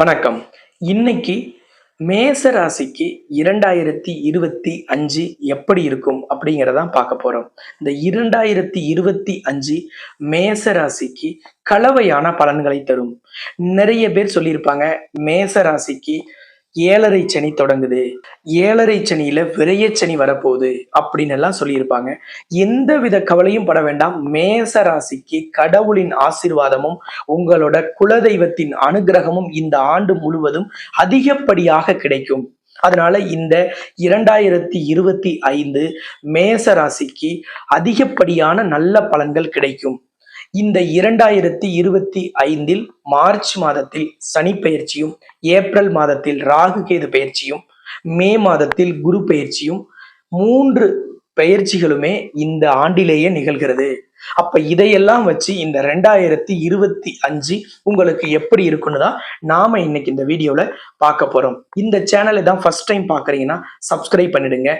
வணக்கம். இன்னைக்கு மேச ராசிக்கு இரண்டாயிரத்தி இருபத்தி அஞ்சு எப்படி இருக்கும் அப்படிங்கிறதான் பார்க்க போறோம். இந்த இரண்டாயிரத்தி இருபத்தி அஞ்சு மேச ராசிக்கு கலவையான பலன்களை தரும். நிறைய பேர் சொல்லியிருப்பாங்க மேச ராசிக்கு ஏழரை சனி தொடங்குது. ஏழரை சனியில விரையச்சனி வரப்போகுது அப்படின்னு எல்லாம் சொல்லியிருப்பாங்க. எந்த வித கவலையும் பட வேண்டாம். மேச ராசிக்கு கடவுளின் ஆசீர்வாதமும் உங்களோட குலதெய்வத்தின் அனுகிரகமும் இந்த ஆண்டு முழுவதும் அதிகப்படியாக கிடைக்கும். அதனால இந்த இரண்டாயிரத்தி இருபத்தி ஐந்து மேச ராசிக்கு அதிகப்படியான நல்ல பலன்கள் கிடைக்கும். இந்த இரண்டாயிரத்தி இருபத்தி ஐந்தில் மார்ச் மாதத்தில் சனி பயிற்சியும் ஏப்ரல் மாதத்தில் ராகு கேது பயிற்சியும் மே மாதத்தில் குரு பயிற்சியும் மூன்று பயிற்சிகளுமே இந்த ஆண்டிலேயே நிகழ்கிறது. அப்ப இதையெல்லாம் வச்சு இந்த ரெண்டாயிரத்தி இருபத்தி அஞ்சு உங்களுக்கு எப்படி இருக்குன்னு தான் நாம இன்னைக்கு இந்த வீடியோல பார்க்க போறோம். இந்த சேனலை தான் ஃபர்ஸ்ட் டைம் பாக்குறீங்கன்னா சப்ஸ்கிரைப் பண்ணிடுங்க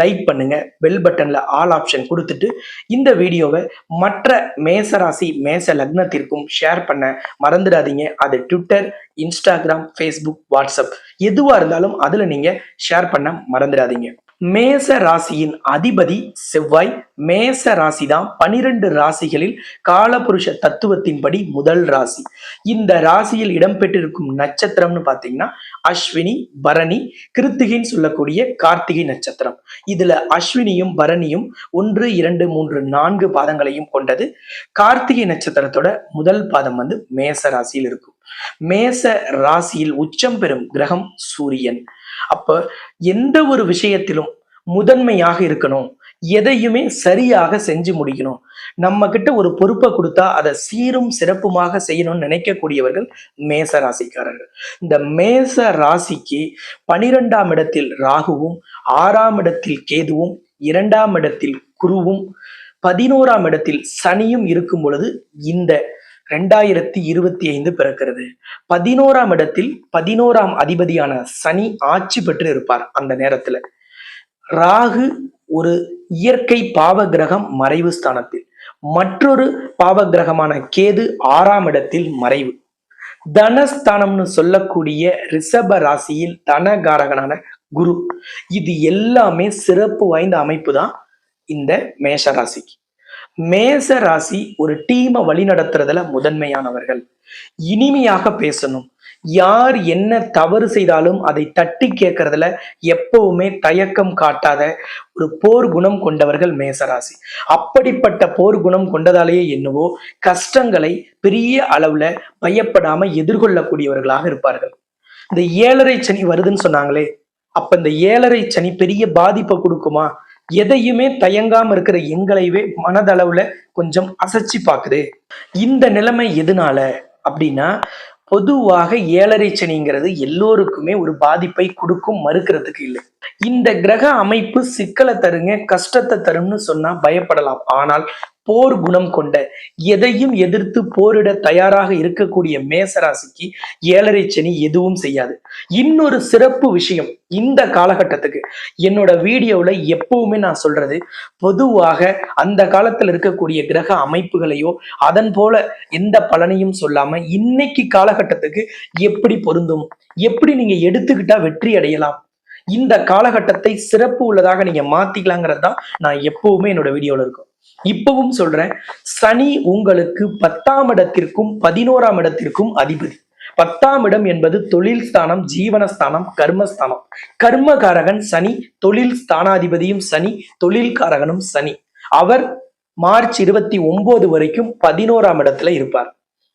லைக் பண்ணுங்க பெல் பட்டன்ல ஆல் ஆப்ஷன் கொடுத்துட்டு இந்த வீடியோவை மற்ற மேசராசி மேச லக்னத்திற்கும் ஷேர் பண்ண மறந்துடாதீங்க. அது ட்விட்டர் இன்ஸ்டாகிராம் ஃபேஸ்புக் வாட்ஸ்அப் எதுவா இருந்தாலும் அதுல நீங்க ஷேர் பண்ண மறந்துடாதீங்க. மேச ராசியின் அதிபதி செவ்வாய். மேச ராசி தான் பனிரெண்டு ராசிகளில் காலபுருஷ தத்துவத்தின்படி முதல் ராசி. இந்த ராசியில் இடம்பெற்றிருக்கும் நட்சத்திரம்னு பார்த்தீங்கன்னா அஸ்வினி பரணி கிருத்திகின்னு சொல்லக்கூடிய கார்த்திகை நட்சத்திரம். இதுல அஸ்வினியும் பரணியும் ஒன்று இரண்டு மூன்று நான்கு பாதங்களையும் கொண்டது. கார்த்திகை நட்சத்திரத்தோட முதல் பாதம் வந்து மேச ராசியில் இருக்கும். மேச ராசியில் உச்சம் பெறும் கிரகம் சூரியன். அப்ப எந்த ஒரு விஷயத்திலும் முதன்மையாக இருக்கணும். எதையுமே சரியாக செஞ்சு முடிக்கணும். நம்ம கிட்ட ஒரு பொறுப்பை கொடுத்தா அதை சீரும் சிறப்புமாக செய்யணும்னு நினைக்கக்கூடியவர்கள் மேச ராசிக்காரர்கள். இந்த மேச ராசிக்கு பனிரெண்டாம் இடத்தில் ராகுவும் ஆறாம் இடத்தில் கேதுவும் இரண்டாம் இடத்தில் குருவும் பதினோராம் இடத்தில் சனியும் இருக்கும் பொழுது இந்த ரெண்டாயிரத்தி இருபத்தி ஐந்து பிறக்கிறது. பதினோராம் இடத்தில் பதினோராம் அதிபதியான சனி ஆட்சி பெற்று இருப்பார் அந்த நேரத்துல. ராகு ஒரு இயற்கை பாவ கிரகம் மறைவு ஸ்தானத்தில். மற்றொரு பாவ கிரகமான கேது ஆறாம் இடத்தில் மறைவு. தனஸ்தானம்னு சொல்லக்கூடிய ரிஷப ராசியில் தனகாரகனான குரு. இது எல்லாமே சிறப்பு வாய்ந்த அமைப்பு தான் இந்த மேஷ ராசிக்கு. மேச ராசி ஒரு டீமை வழி நடத்துறதுல முதன்மையானவர்கள். இனிமையாக பேசணும். யார் என்ன தவறு செய்தாலும் அதை தட்டி கேட்கறதுல எப்பவுமே தயக்கம் காட்டாத ஒரு போர் குணம் கொண்டவர்கள் மேசராசி. அப்படிப்பட்ட போர் குணம் கொண்டதாலேயே என்னவோ கஷ்டங்களை பெரிய அளவுல பயப்படாம எதிர்கொள்ளக்கூடியவர்களாக இருப்பார்கள். இந்த ஏழரை சனி வருதுன்னு சொன்னாங்களே அப்ப இந்த ஏழரை சனி பெரிய பாதிப்பை கொடுக்குமா? எதையுமே தயங்காம இருக்கிற எங்களைவே மனதளவுல கொஞ்சம் அசைச்சு பாக்குது. இந்த நிலைமை எதனால அப்படின்னா பொதுவாக ஏழரை சனிங்கிறது எல்லோருக்குமே ஒரு பாதிப்பை கொடுக்கும் மறுக்கிறதுக்கு இல்லை. இந்த கிரக அமைப்பு சிக்கலை தருங்க கஷ்டத்தை தரும்னு சொன்னா பயப்படலாம். ஆனால் போர் குணம் கொண்ட எதையும் எதிர்த்து போரிட தயாராக இருக்கக்கூடிய மேசராசிக்கு ஏழரை சனி எதுவும் செய்யாது. இன்னொரு சிறப்பு விஷயம் இந்த காலகட்டத்துக்கு. என்னோட வீடியோவில் எப்பவுமே நான் சொல்றது பொதுவாக அந்த காலத்தில் இருக்கக்கூடிய கிரக அமைப்புகளையோ அதன் போல எந்த பலனையும் சொல்லாம இன்னைக்கு காலகட்டத்துக்கு எப்படி பொருந்தும்? எப்படி நீங்க எடுத்துக்கிட்டா வெற்றி அடையலாம்? இந்த காலகட்டத்தை சிறப்பு உள்ளதாக நீங்க மாத்திக்கலாங்கிறது தான் நான் எப்பவுமே என்னோட வீடியோல இருக்கும். இப்பவும் சொல்றேன் சனி உங்களுக்கு பத்தாம் இடத்திற்கும் பதினோராம் இடத்திற்கும் அதிபதி. பத்தாம் இடம் என்பது தொழில் ஸ்தானம் ஜீவனஸ்தானம் கர்மஸ்தானம் கர்மகாரகன் சனி தொழில் ஸ்தானாதிபதியும் சனி தொழில்காரகனும் சனி. அவர் மார்ச் இருபத்தி ஒன்பது வரைக்கும் பதினோராம் இடத்துல இருப்பார்.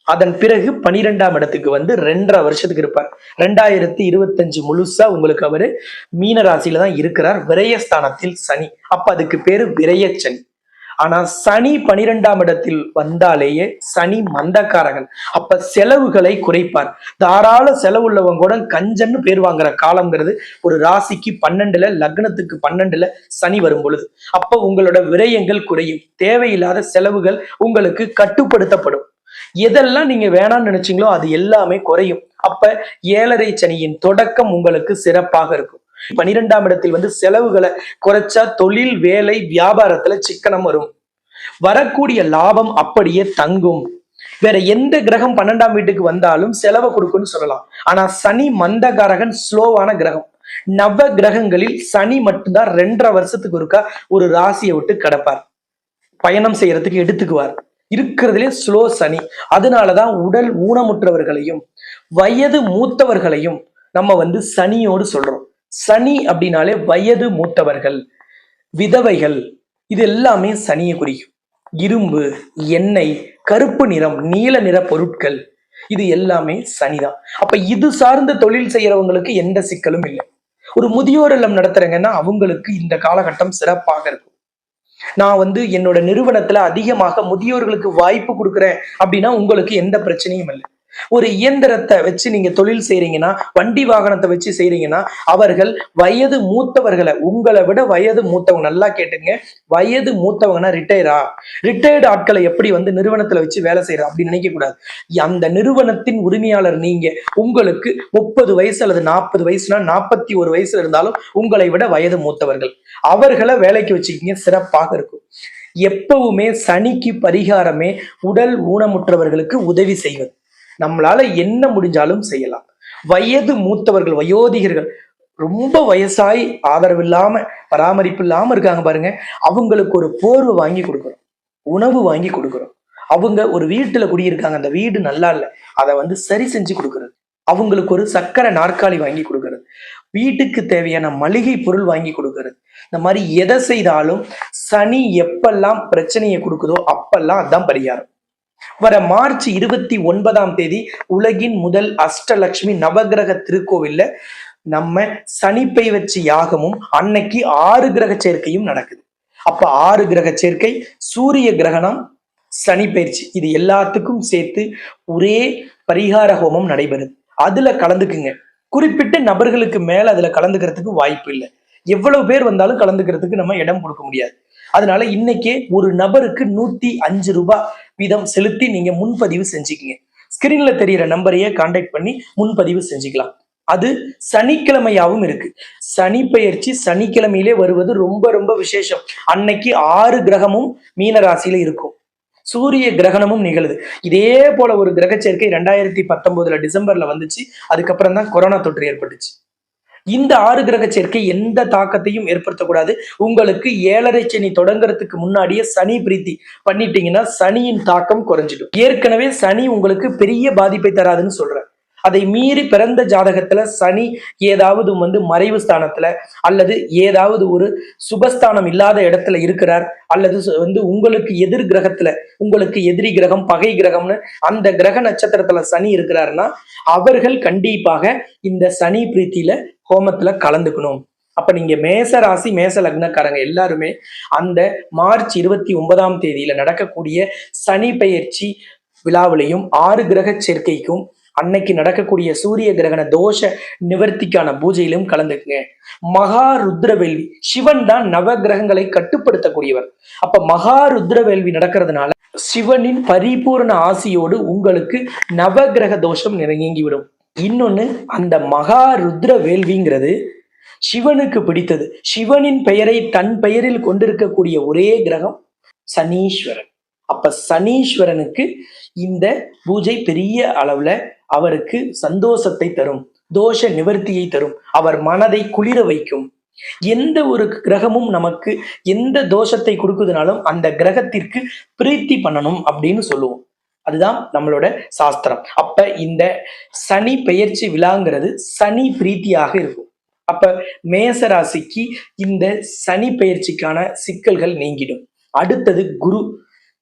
அதன் பிறகு பனிரெண்டாம் இடத்துக்கு வந்து ரெண்டரை வருஷத்துக்கு இருப்பார். ரெண்டாயிரத்தி இருபத்தஞ்சு முழுசா உங்களுக்கு அவரு மீன ராசியில தான் இருக்கிறார். விரயஸ்தானத்தில் சனி. அப்ப அதுக்கு பேரு விரயச்சனி. ஆனா சனி பனிரெண்டாம் இடத்தில் வந்தாலேயே சனி மந்தக்காரகன். அப்ப செலவுகளை குறைப்பார். தாராள செலவு உள்ளவங்க கூட கஞ்சன்னு பேர் வாங்குற காலம்ங்கிறது ஒரு ராசிக்கு பன்னெண்டுல லக்னத்துக்கு பன்னெண்டுல சனி வரும் பொழுது. அப்ப உங்களோட விரயங்கள் குறையும். தேவையில்லாத செலவுகள் உங்களுக்கு கட்டுப்படுத்தப்படும். எதெல்லாம் நீங்க வேணாம்னு நினைச்சீங்களோ அது எல்லாமே குறையும். அப்ப ஏழரை சனியின் தொடக்கம் உங்களுக்கு சிறப்பாக இருக்கும். பனிரெண்டாம் இடத்தில் வந்து செலவுகளை குறைச்சா தொழில் வேலை வியாபாரத்துல சிக்கனம் வரும். வரக்கூடிய லாபம் அப்படியே தங்கும். வேற எந்த கிரகம் பன்னெண்டாம் வீட்டுக்கு வந்தாலும் செலவை கொடுக்கும்னு சொல்லலாம். ஆனா சனி மந்தகாரகன் ஸ்லோவான கிரகம். நவ கிரகங்களில் சனி மட்டும்தான் ரெண்டரை வருஷத்துக்கு ஒருக்கா ஒரு ராசியை விட்டு கிடப்பார். பயணம் செய்யறதுக்கு எடுத்துக்குவார். இருக்கிறதுலே ஸ்லோ சனி. அதனாலதான் உடல் ஊனமுற்றவர்களையும் வயது மூத்தவர்களையும் நம்ம வந்து சனியோடு சொல்றோம். சனி அப்படின்னாலே வயது மூத்தவர்கள் விதவைகள் இது எல்லாமே சனியை குறிக்கும். இரும்பு எண்ணெய் கருப்பு நிறம் நீல நிற பொருட்கள் இது எல்லாமே சனிதான். அப்ப இது சார்ந்த தொழில் செய்யறவங்களுக்கு எந்த சிக்கலும் இல்லை. ஒரு முதியோர் இல்லம் நடத்துறங்கன்னா அவங்களுக்கு இந்த காலகட்டம் சிறப்பாக இருக்கும். நான் வந்து என்னோட நிறுவனத்துல அதிகமாக முதியோர்களுக்கு வாய்ப்பு கொடுக்குறேன் அப்படின்னா உங்களுக்கு எந்த பிரச்சனையும் இல்லை. ஒரு இயந்திரத்தை வச்சு நீங்க தொழில் செய்றீங்கன்னா வண்டி வாகனத்தை வச்சு செய்றீங்கன்னா அவர்கள் வயது மூத்தவர்களை உங்களை விட வயது மூத்தவங்க நல்லா கேட்டுங்க வயது மூத்தவங்கன்னா ரிட்டையரா ரிட்டையர்டு ஆட்களை எப்படி வந்து நிறுவனத்துல வச்சு வேலை செய்யறா? அப்படின்னு நினைக்க கூடாது அந்த நிறுவனத்தின் உரிமையாளர் நீங்க. உங்களுக்கு முப்பது வயசு அல்லது நாற்பது வயசுனா நாற்பத்தி ஒரு வயசுல இருந்தாலும் உங்களை விட வயது மூத்தவர்கள். அவர்களை வேலைக்கு வச்சுக்கிங்க சிறப்பாக இருக்கும். எப்பவுமே சனிக்கு பரிகாரமே உடல் ஊனமுற்றவர்களுக்கு உதவி செய்வது. நம்மளால என்ன முடிஞ்சாலும் செய்யலாம். வயது மூத்தவர்கள் வயோதிகர்கள் ரொம்ப வயசாய் ஆதரவு இல்லாம பராமரிப்பு இல்லாம இருக்காங்க பாருங்க. அவங்களுக்கு ஒரு போர்வை வாங்கி கொடுக்குறோம். உணவு வாங்கி கொடுக்குறோம். அவங்க ஒரு வீட்டுல குடியிருக்காங்க. அந்த வீடு நல்லா இல்லை. அதை வந்து சரி செஞ்சு கொடுக்குறது. அவங்களுக்கு ஒரு சக்கரை நாற்காலி வாங்கி கொடுக்கறது. வீட்டுக்கு தேவையான மளிகை பொருள் வாங்கி கொடுக்கறது. இந்த மாதிரி எதை செய்தாலும் சனி எப்பெல்லாம் பிரச்சனையை கொடுக்குதோ அப்பெல்லாம் அதான் பரிகாரம். வர மார்ச் இருபத்தி ஒன்பதாம் தேதி உலகின் முதல் அஷ்டலட்சுமி நவகிரக திருக்கோவில்ல நம்ம சனிப்பை வச்சு யாகமும் அன்னைக்கு ஆறு கிரக சேர்க்கையும் நடக்குது. அப்ப ஆறு கிரக சேர்க்கை சூரிய கிரகணம் சனி பயிற்சி இது எல்லாத்துக்கும் சேர்த்து ஒரே பரிகார ஹோமம் நடைபெறுது. அதுல கலந்துக்குங்க. குறிப்பிட்ட நபர்களுக்கு மேல அதுல கலந்துக்கிறதுக்கு வாய்ப்பு இல்லை. எவ்வளவு பேர் வந்தாலும் கலந்துக்கிறதுக்கு நம்ம இடம் கொடுக்க முடியாது. அதனால இன்னைக்கே ஒரு நபருக்கு நூத்தி அஞ்சு ரூபாய் வீதம் செலுத்தி நீங்க முன்பதிவு செஞ்சுக்கீங்க. ஸ்கிரீன்ல தெரியிற நம்பரையே கான்டாக்ட் பண்ணி முன்பதிவு செஞ்சுக்கலாம். அது சனிக்கிழமையாவும் இருக்கு. சனி பெயர்ச்சி சனிக்கிழமையிலே வருவது ரொம்ப ரொம்ப விசேஷம். அன்னைக்கு ஆறு கிரகமும் மீன ராசியில இருக்கும். சூரிய கிரகணமும் நிகழுது. இதே போல ஒரு கிரக சேர்க்கை ரெண்டாயிரத்தி பத்தொன்பதுல டிசம்பர்ல வந்துச்சு. அதுக்கப்புறம் தான் கொரோனா தொற்று ஏற்பட்டுச்சு. இந்த ஆறு கிரக சேர்க்கை எந்த தாக்கத்தையும் ஏற்படுத்தக்கூடாது. உங்களுக்கு ஏழரை சனி தொடங்குறதுக்கு முன்னாடியே சனி பிரீத்தி பண்ணிட்டீங்கன்னா சனியின் தாக்கம் குறைஞ்சிடும். ஏற்கனவே சனி உங்களுக்கு பெரிய பாதிப்பை தராதுன்னு சொல்றேன் அதை மீறி பிறந்த ஜாதகத்துல சனி ஏதாவது வந்து மறைவு ஸ்தானத்துல அல்லது ஏதாவது ஒரு சுபஸ்தானம் இல்லாத இடத்துல இருக்கிறார் அல்லது வந்து உங்களுக்கு எதிர் கிரகத்துல உங்களுக்கு எதிரி கிரகம் பகை கிரகம்னு அந்த கிரக நட்சத்திரத்துல சனி இருக்கிறாருன்னா அவர்கள் கண்டிப்பாக இந்த சனி பிரீத்தியில ஹோமத்துல கலந்துக்கணும். அப்ப நீங்க மேச ராசி மேச லக்னக்காரங்க எல்லாருமே அந்த மார்ச் இருபத்தி ஒன்பதாம் தேதியில நடக்கக்கூடிய சனி பெயர்ச்சி விழாவிலையும் ஆறு கிரக சேர்க்கைக்கும் அன்னைக்கு நடக்கக்கூடிய சூரிய கிரகண தோஷ நிவர்த்திக்கான பூஜையிலும் கலந்துக்குங்க. மகா ருத்ரவேல்வி சிவன் தான் நவ கிரகங்களை கட்டுப்படுத்தக்கூடியவர். அப்ப மகா ருத்ரவேல்வி நடக்கிறதுனால சிவனின் பரிபூரண ஆசியோடு உங்களுக்கு நவகிரக தோஷம் நீங்கிவிடும் இன்னொன்னு அந்த மகா ருத்ர வேள்விங்கிறது சிவனுக்கு பிடித்தது. சிவனின் பெயரை தன் பெயரில் கொண்டிருக்கக்கூடிய ஒரே கிரகம் சனீஸ்வரன். அப்ப சனீஸ்வரனுக்கு இந்த பூஜை பெரிய அளவுல அவருக்கு சந்தோஷத்தை தரும் தோஷ நிவர்த்தியை தரும் அவர் மனதை குளிர வைக்கும். எந்த ஒரு கிரகமும் நமக்கு எந்த தோஷத்தை கொடுக்குதுனாலும் அந்த கிரகத்திற்கு பிரீத்தி பண்ணணும் அப்படின்னு சொல்லுவோம். அதுதான் நம்மளோட சாஸ்திரம். அப்ப இந்த சனி பெயர்ச்சி விழாங்கிறது சனி பிரீத்தியாக இருக்கும். அப்ப மேச ராசிக்கு இந்த சனி பெயர்ச்சிக்கான சிக்கல்கள் நீங்கிடும். அடுத்தது குரு.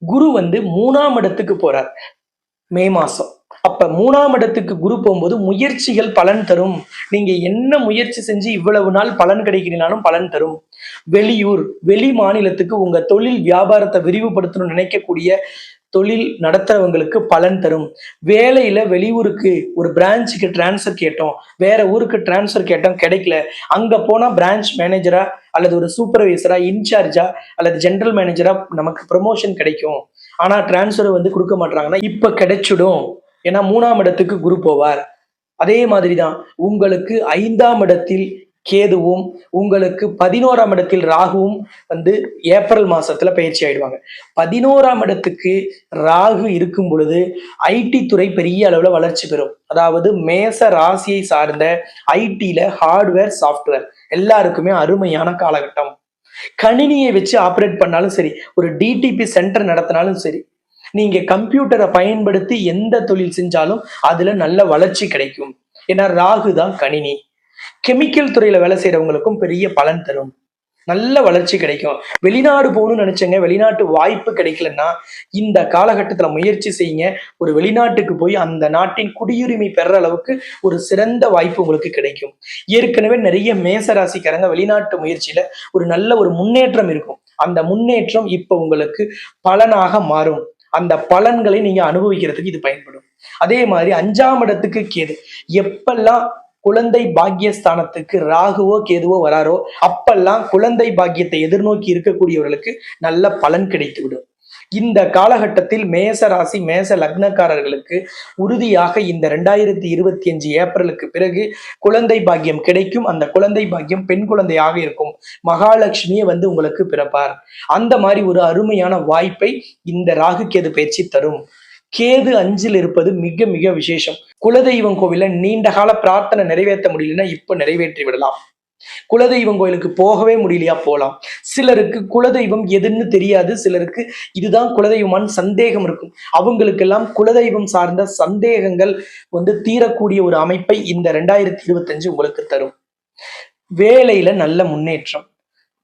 குரு வந்து மூணாம் இடத்துக்கு போறார். மே மாசம். அப்ப மூணாம் இடத்துக்கு குரு போகும்போது முயற்சிகள் பலன் தரும். நீங்க என்ன முயற்சி செஞ்சு இவ்வளவு நாள் பலன் கிடைக்கிறீனாலும் பலன் தரும். வெளியூர் வெளி மாநிலத்துக்கு உங்க தொழில் வியாபாரத்தை விரிவுபடுத்தணும்னு நினைக்கக்கூடிய தொழில் நடத்துறவங்களுக்கு பலன் தரும். வேலையில வெளியூருக்கு ஒரு பிரான்ச்சுக்கு டிரான்ஸ்ஃபர் கேட்டோம். வேற ஊருக்கு டிரான்ஸ்ஃபர் கேட்டோம் கிடைக்கல. அங்க போனா பிரான்ச் மேனேஜரா அல்லது ஒரு சூப்பர்வைசரா இன்சார்ஜா அல்லது ஜென்ரல் மேனேஜரா நமக்கு ப்ரமோஷன் கிடைக்கும். ஆனா டிரான்ஸ்ஃபர் வந்து கொடுக்க மாட்டாங்கன்னா இப்ப கிடைச்சிடும். ஏன்னா மூணாம் இடத்துக்கு குரு போவார். அதே மாதிரிதான் உங்களுக்கு ஐந்தாம் இடத்தில் கேதுவும் உங்களுக்கு பதினோராம் இடத்தில் ராகுவும் வந்து ஏப்ரல் மாசத்துல பயிற்சி ஆயிடுவாங்க. பதினோராம் இடத்துக்கு ராகு இருக்கும் பொழுது ஐடி துறை பெரிய அளவுல வளர்ச்சி பெறும். அதாவது மேச ராசியை சார்ந்த ஐடில ஹார்ட்வேர் சாஃப்ட்வேர் எல்லாருக்குமே அருமையான காலகட்டம். கணினியை வச்சு ஆப்ரேட் பண்ணாலும் சரி ஒரு டிடிபி சென்டர் நடத்தினாலும் சரி நீங்க கம்ப்யூட்டரை பயன்படுத்தி எந்த தொழில் செஞ்சாலும் அதுல நல்ல வளர்ச்சி கிடைக்கும். ஏன்னா ராகு தான் கணினி. கெமிக்கல் துறையில வேலை செய்யறவங்களுக்கும் பெரிய பலன் தரும். நல்ல வளர்ச்சி கிடைக்கும். வெளிநாடு போகணும்னு நினைச்சங்க. வெளிநாட்டு வாய்ப்பு கிடைக்கலன்னா இந்த காலகட்டத்துல முயற்சி செய்யுங்க. ஒரு வெளிநாட்டுக்கு போய் அந்த நாட்டின் குடியுரிமை பெற அளவுக்கு ஒரு சிறந்த வாய்ப்பு உங்களுக்கு கிடைக்கும். ஏற்கனவே நிறைய மேசராசிக்காரங்க வெளிநாட்டு முயற்சியில ஒரு நல்ல ஒரு முன்னேற்றம் இருக்கும். அந்த முன்னேற்றம் இப்ப உங்களுக்கு பலனாக மாறும். அந்த பலன்களை நீங்க அனுபவிக்கிறதுக்கு இது பயன்படும். அதே மாதிரி அஞ்சாம் இடத்துக்கு கேது. எப்பெல்லாம் குழந்தை பாக்கியஸ்தானத்துக்கு ராகுவோ கேதுவோ வராரோ அப்பெல்லாம் குழந்தை பாக்கியத்தை எதிர்நோக்கி இருக்கக்கூடியவர்களுக்கு நல்ல பலன் கிடைத்து விடும் இந்த காலகட்டத்தில் மேச ராசி மேச லக்னக்காரர்களுக்கு உறுதியாக இந்த ரெண்டாயிரத்தி இருபத்தி அஞ்சு ஏப்ரலுக்கு பிறகு குழந்தை பாக்கியம் கிடைக்கும். அந்த குழந்தை பாக்கியம் பெண் குழந்தையாக இருக்கும். மகாலட்சுமியை வந்து உங்களுக்கு பிறப்பார். அந்த மாதிரி ஒரு அருமையான வாய்ப்பை இந்த ராகு கேது பயிற்சி தரும். கேது அஞ்சில் இருப்பது மிக மிக விசேஷம். குலதெய்வம் கோவில நீண்ட கால பிரார்த்தனை நிறைவேற்ற முடியலன்னா இப்ப நிறைவேற்றி விடலாம். குலதெய்வம் கோயிலுக்கு போகவே முடியலையா போகலாம் சிலருக்கு குலதெய்வம் எதுன்னு தெரியாது சிலருக்கு இதுதான் குலதெய்வமான்னு சந்தேகம் இருக்கும். அவங்களுக்கெல்லாம் குலதெய்வம் சார்ந்த சந்தேகங்கள் வந்து தீரக்கூடிய ஒரு அமைப்பை இந்த ரெண்டாயிரத்தி இருபத்தஞ்சு உங்களுக்கு தரும். வேலையில நல்ல முன்னேற்றம்.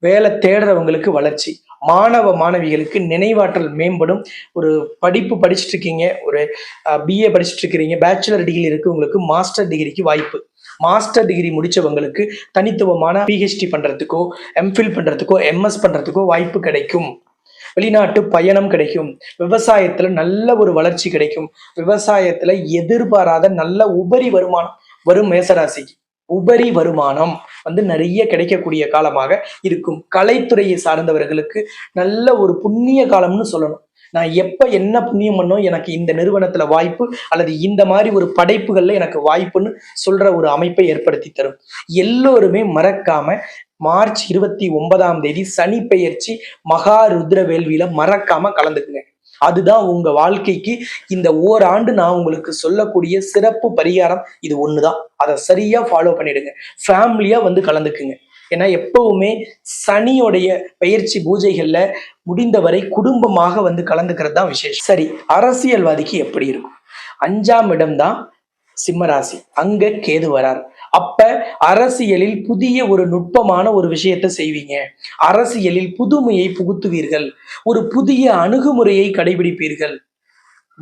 வேலை தேடுறவங்களுக்கு வளர்ச்சி. மாணவ மாணவிகளுக்கு நினைவாற்றல் மேம்படும். ஒரு படிப்பு படிச்சுட்டு இருக்கீங்க ஒரு பிஏ படிச்சுட்டு இருக்கிறீங்க பேச்சுலர் டிகிரி இருக்கு உங்களுக்கு மாஸ்டர் டிகிரிக்கு வாய்ப்பு. மாஸ்டர் டிகிரி முடிச்சவங்களுக்கு தனித்துவமான பிஹெச்டி பண்றதுக்கோ எம்ஃபில் பண்றதுக்கோ எம்எஸ் பண்றதுக்கோ வாய்ப்பு கிடைக்கும். வெளிநாட்டு பயணம் கிடைக்கும். விவசாயத்துல நல்ல ஒரு வளர்ச்சி கிடைக்கும். விவசாயத்துல எதிர்பாராத நல்ல உபரி வருமானம் வரும் மேசராசிக்கு. உபரி வருமானம் வந்து நிறைய கிடைக்கக்கூடிய காலமாக இருக்கும். கலைத்துறையை சார்ந்தவர்களுக்கு நல்ல ஒரு புண்ணிய காலம்னு சொல்லணும். நான் எப்ப என்ன புண்ணியம் பண்ணோம் எனக்கு இந்த நிறுவனத்துல வாய்ப்பு அல்லது இந்த மாதிரி ஒரு படைப்புகள்ல எனக்கு வாய்ப்புன்னு சொல்ற ஒரு அமைப்பை ஏற்படுத்தி தரும். எல்லோருமே மறக்காம மார்ச் இருபத்தி ஒன்பதாம் தேதி சனி பெயர்ச்சி மகா ருத்ர வேள்வியில மறக்காம கலந்துக்குங்க. அதுதான் உங்க வாழ்க்கைக்கு இந்த ஓராண்டு நான் உங்களுக்கு சொல்லக்கூடிய சிறப்பு பரிகாரம். இது ஒண்ணுதான். அதை சரியா ஃபாலோ பண்ணிடுங்க. ஃபேமிலியா வந்து கலந்துக்குங்க. ஏன்னா எப்பவுமே சனியோடைய பயிற்சி பூஜைகள்ல முடிந்தவரை குடும்பமாக வந்து கலந்துக்கிறது தான் விசேஷம். சரி அரசியல்வாதிக்கு எப்படி இருக்கும்? அஞ்சாம் இடம் தான் சிம்மராசி. அங்க கேது வரார். அப்ப அரசியலில் புதிய ஒரு நுட்பமான ஒரு விஷயத்தை செய்வீங்க. அரசியலில் புதுமையை புகுத்துவீர்கள். ஒரு புதிய அணுகுமுறையை கடைபிடிப்பீர்கள்.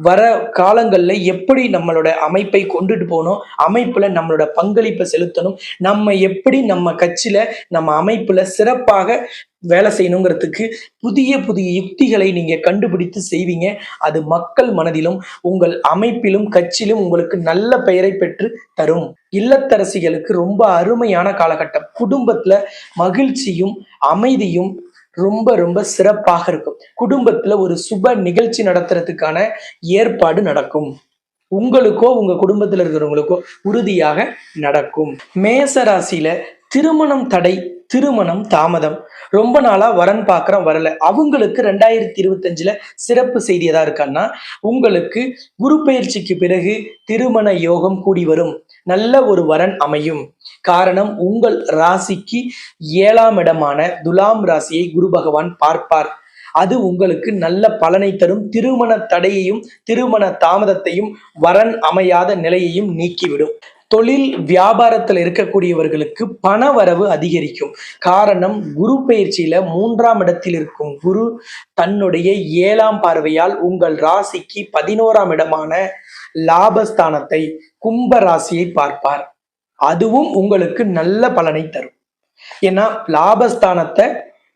வர காலங்கள்ல எப்படி நம்மளோட அமைப்பை கொண்டுட்டு போகணும்? அமைப்புல நம்மளோட பங்களிப்பை செலுத்தணும்? நம்ம எப்படி நம்ம கட்சியில நம்ம அமைப்புல சிறப்பாக வேலை செய்யணுங்கிறதுக்கு புதிய புதிய யுக்திகளை நீங்க கண்டுபிடித்து செய்வீங்க. அது மக்கள் மனதிலும் உங்கள் அமைப்பிலும் கட்சியிலும் உங்களுக்கு நல்ல பெயரை பெற்று தரும். இல்லத்தரசிகளுக்கு ரொம்ப அருமையான காலகட்டம். குடும்பத்துல மகிழ்ச்சியும் அமைதியும் ரொம்ப ரொம்ப சிறப்பாக இருக்கும். குடும்பத்துல ஒரு சுப நிகழ்ச்சி நடத்துறதுக்கான ஏற்பாடு நடக்கும். உங்களுக்கோ உங்க குடும்பத்துல இருக்கிறவங்களுக்கோ உறுதியாக நடக்கும். மேச ராசியில திருமணம் தடை திருமணம் தாமதம். ரொம்ப நாளா வரன் பார்க்கறோம் வரல. அவங்களுக்கு ரெண்டாயிரத்தி இருபத்தஞ்சுல சிறப்பு செய்தி எதா இருக்கான்னா உங்களுக்கு குரு பயிற்சிக்கு பிறகு திருமண யோகம் கூடி வரும். நல்ல ஒரு வரன் அமையும். காரணம் உங்கள் ராசிக்கு ஏழாம் இடமான துலாம் ராசியை குரு பகவான் பார்ப்பார். அது உங்களுக்கு நல்ல பலனை தரும். திருமண தடையையும் திருமண தாமதத்தையும் வரன் அமையாத நிலையையும் நீக்கிவிடும். தொழில் வியாபாரத்தில் இருக்கக்கூடியவர்களுக்கு பண வரவு அதிகரிக்கும். காரணம் குரு பயிற்சியில மூன்றாம் இடத்தில் இருக்கும் குரு தன்னுடைய ஏழாம் பார்வையால் உங்கள் ராசிக்கு பதினோராம் இடமான லாபஸ்தானத்தை கும்ப ராசியை பார்ப்பார். அதுவும் உங்களுக்கு நல்ல பலனை தரும். ஏன்னா லாபஸ்தானத்தை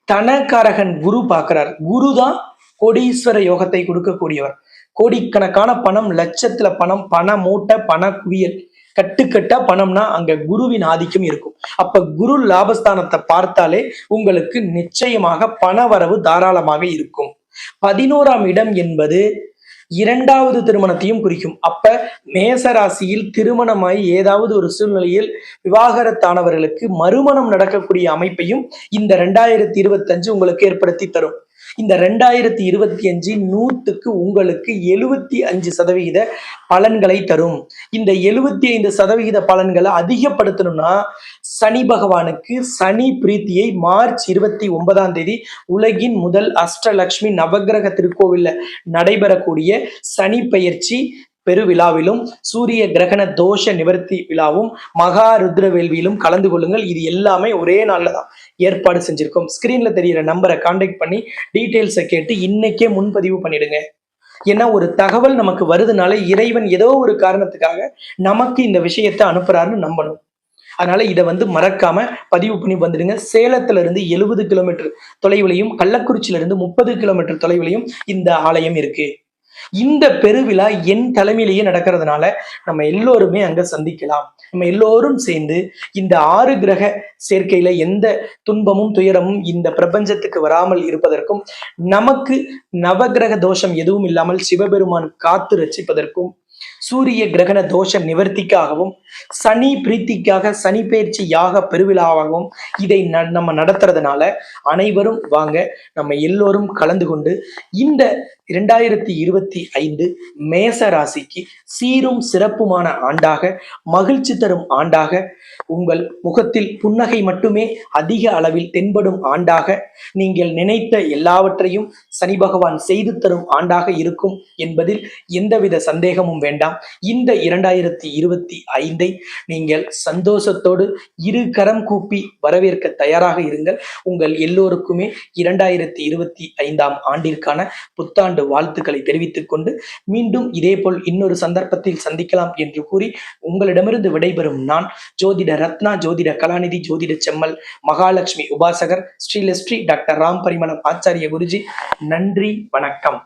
தனக்காரகன் குரு பார்க்கிறார். குரு தான் கோடீஸ்வர யோகத்தை கொடுக்கக்கூடியவர். கோடிக்கணக்கான பணம் லட்சத்துல பணம் பண மூட்டை பண குவியல். கட்டுக்கட்டா பணம்னா அங்க குருவின் ஆதிக்கம் இருக்கும். அப்ப குரு லாபஸ்தானத்தை பார்த்தாலே உங்களுக்கு நிச்சயமாக பண வரவு தாராளமாக இருக்கும். பதினோராம் இடம் என்பது இரண்டாவது திருமணத்தையும் குறிக்கும். அப்ப மேச ராசியில் திருமணமாய் ஏதாவது ஒரு சூழ்நிலையில் விவாகரத்தானவர்களுக்கு மறுமணம் நடக்கக்கூடிய அமைப்பையும் இந்த ரெண்டாயிரத்தி இருபத்தஞ்சு உங்களுக்கு ஏற்படுத்தி தரும். இந்த ரெண்டாயிரத்தி இருபத்தி அஞ்சு நூற்றுக்கு உங்களுக்கு எழுபத்தி அஞ்சு சதவிகித பலன்களை தரும். இந்த எழுபத்தி ஐந்து சதவிகித பலன்களை அதிகப்படுத்தணும்னா சனி பகவானுக்கு சனி பிரீத்தியை மார்ச் இருபத்தி ஒன்பதாம் தேதி உலகின் முதல் அஷ்டலக்ஷ்மி நவக்கிரக திருக்கோவில்ல நடைபெறக்கூடிய சனி பயிற்சி பெருவிழாவிலும் சூரிய கிரகண தோஷ நிவர்த்தி விழாவும் மகா ருத்ர வேள்வியிலும் கலந்து கொள்ளுங்கள். இது எல்லாமே ஒரே நாளில் தான் ஏற்பாடு செஞ்சிருக்கோம். ஸ்கிரீன்ல தெரியிற நம்பரை காண்டாக்ட் பண்ணி டீட்டெயில்ஸை கேட்டு இன்னைக்கே முன்பதிவு பண்ணிடுங்க. ஏன்னா ஒரு தகவல் நமக்கு வருதுனால இறைவன் ஏதோ ஒரு காரணத்துக்காக நமக்கு இந்த விஷயத்தை அனுப்புறாருன்னு நம்பணும். அதனால இதை வந்து மறக்காம பதிவு பண்ணி வந்துடுங்க. சேலத்துல இருந்து எழுபது கிலோமீட்டர் தொலைவிலையும் கள்ளக்குறிச்சியில இருந்து முப்பது கிலோமீட்டர் தொலைவிலையும் இந்த ஆலயம் இருக்கு. இந்த பெருவிழா என் தலைமையிலேயே நடக்கிறதுனால நம்ம எல்லோருமே அங்க சந்திக்கலாம். நம்ம எல்லோரும் சேர்ந்து இந்த ஆறு கிரக சேர்க்கையில எந்த துன்பமும் துயரமும் இந்த பிரபஞ்சத்துக்கு வராமல் இருப்பதற்கும் நமக்கு நவகிரக தோஷம் எதுவும் இல்லாமல் சிவபெருமான் காத்து ரசிப்பதற்கும் சூரிய கிரகண தோஷ நிவர்த்திக்காகவும் சனி பிரீத்திக்காக சனி பயிற்சி யாக பெருவிழாவாகவும் இதை ந- நம்ம நடத்துறதுனால அனைவரும் வாங்க நம்ம எல்லோரும் கலந்து கொண்டு இந்த இரண்டாயிரத்தி இருபத்தி ஐந்து மேச ராசிக்கு சீரும் சிறப்புமான ஆண்டாக மகிழ்ச்சி தரும் ஆண்டாக உங்கள் முகத்தில் புன்னகை மட்டுமே அதிக அளவில் தென்படும் ஆண்டாக நீங்கள் நினைத்த எல்லாவற்றையும் சனி பகவான் செய்து தரும் ஆண்டாக இருக்கும் என்பதில் எந்தவித சந்தேகமும் வேண்டாம். இந்த இரண்டாயிரத்தி இருபத்தி ஐந்தை நீங்கள் சந்தோஷத்தோடு இரு கரம் கூப்பி வரவேற்க தயாராக இருங்கள். உங்கள் எல்லோருக்குமே இரண்டாயிரத்தி இருபத்தி ஐந்தாம் ஆண்டிற்கான புத்தாண்டு புத்தாண்டு வாழ்த்துக்களை தெரிவித்துக் கொண்டு மீண்டும் இதேபோல் இன்னொரு சந்தர்ப்பத்தில் சந்திக்கலாம் என்று கூறி உங்களிடமிருந்து விடைபெறும் நான் ஜோதிட ரத்னா ஜோதிட கலாநிதி ஜோதிட செம்மல் மகாலட்சுமி உபாசகர் ஸ்ரீலஸ்ரீ டாக்டர் ராம் பரிமளம் ஆச்சாரிய குருஜி. நன்றி வணக்கம்.